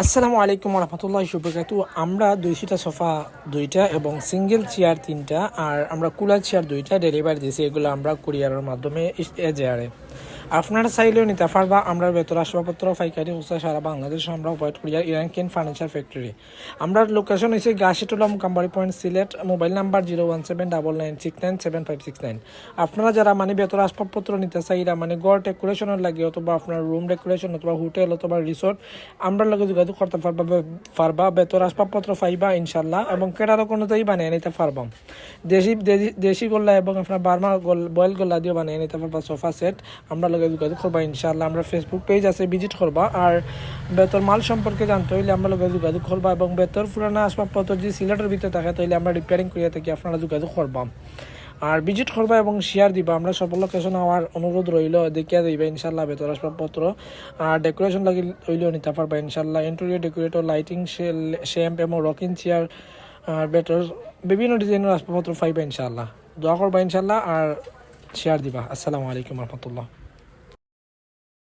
আসসালামু আলাইকুম রহমতুল্লাহ সুবরকাতু আমরা দুই সিটা সোফা দুইটা এবং সিঙ্গেল চেয়ার তিনটা আর আমরা কুলার চেয়ার দুইটা ডেলিভারি দিয়েছি এগুলো আমরা কুরিয়ারের মাধ্যমে এজেয়ারে আপনারা চাইলেও নিতে পারবা। আমরা ভেতর আসবাবপত্র, পাইকারি, হোসা, সারা বাংলাদেশ আমরা প্রোভাইড করি। আর ইরানকেন ফার্নিচার ফ্যাক্টরি আমরা লোকেশন হয়েছে Gachhitola মুকাম্বারি point Sylhet. Mobile number zero one seven double nine six nine seven five six nine আপনারা যারা মানে ভেতর আসবাবপত্র নিতে চাইরা মানে ঘর ডেকোরেশনের লাগে অথবা আপনার রুম ডেকোরেশন অথবা হোটেল অথবা রিসোর্ট আমরা লগে যোগাযোগ করতে পারবা পারবা। ভেতর আসবাবপত্র পাইবা ইনশাল্লাহ এবং কেটারও কোনোতেই বানিয়ে নিতে পারবাম দেশি- দেশি গোল্লা এবং আপনার বার্মা গোল বয়েল গোল্লা দিয়েও বানিয়ে নিতে পারবা সোফা সেট আমরা লগে যোগাযোগ করবা ইনশাল্লাহ আমরা ফেসবুক পেজ আছে ভিজিট করবা। আর বেতর মাল সম্পর্কে জানতে হইলে আমরা লগে যোগাযোগ করবা এবং বেতর পুরানা আসবাবপত্র যদি সিলেটের ভিতরে থাকে তাহলে আমরা রিপেয়ারিং করিয়া থাকি, আপনারা যোগাযোগ করবা। আর ভিজিট করবা এবং শেয়ার দিবা। আমরা সব লোকেশন আমার অনুরোধ রইল, দেখিয়া দিবা ইনশাল্লাহ ভেতর আসবাবপত্র। আর ডেকোরেশন লাগি হইলেও নিতে পারবা ইনশাল্লাহ ইন্টেরিয়র ডেকোরেটর লাইটিং শ্যাম্প এবং রকিং চেয়ার আর বেটার বিভিন্ন ডিজাইনের আসবাবপত্র পাইবা ইনশাল্লাহ দোয়া করবা ইনশাল্লাহ আর শেয়ার দিবা। আসসালামু আলাইকুম রহমতুল্লাহ।